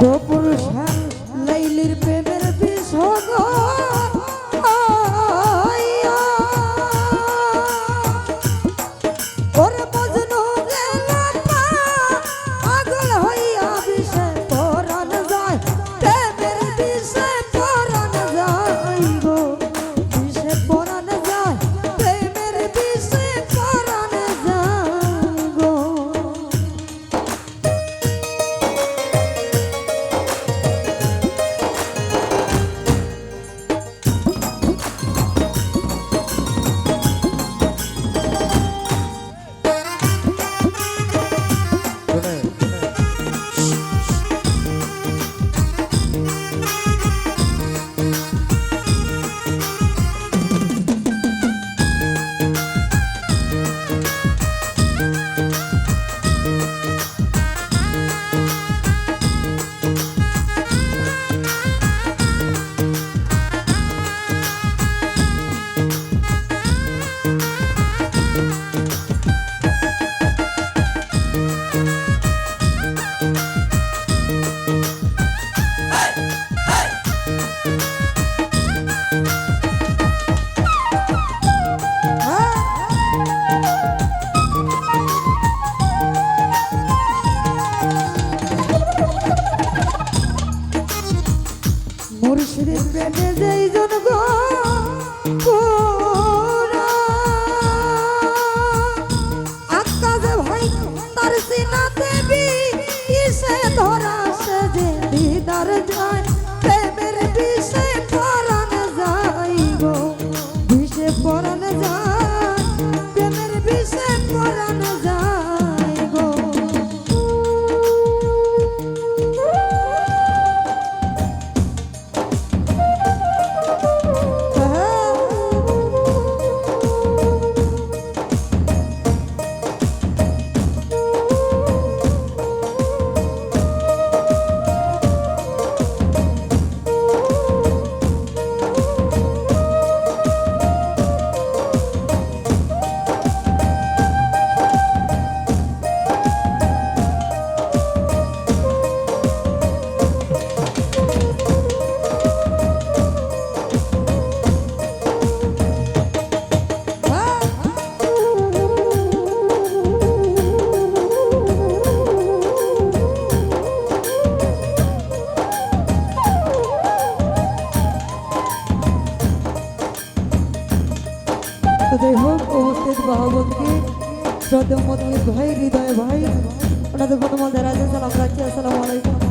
Cup. Then the day's gonna go শ্রদ্ধা মতো ভাই হৃদয় ভাই ওনাদের প্রথম রাজা সালাম রাখি আসসালামু আলাইকুম।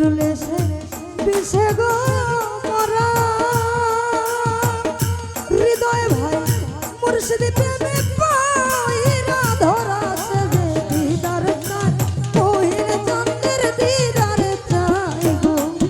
Nurule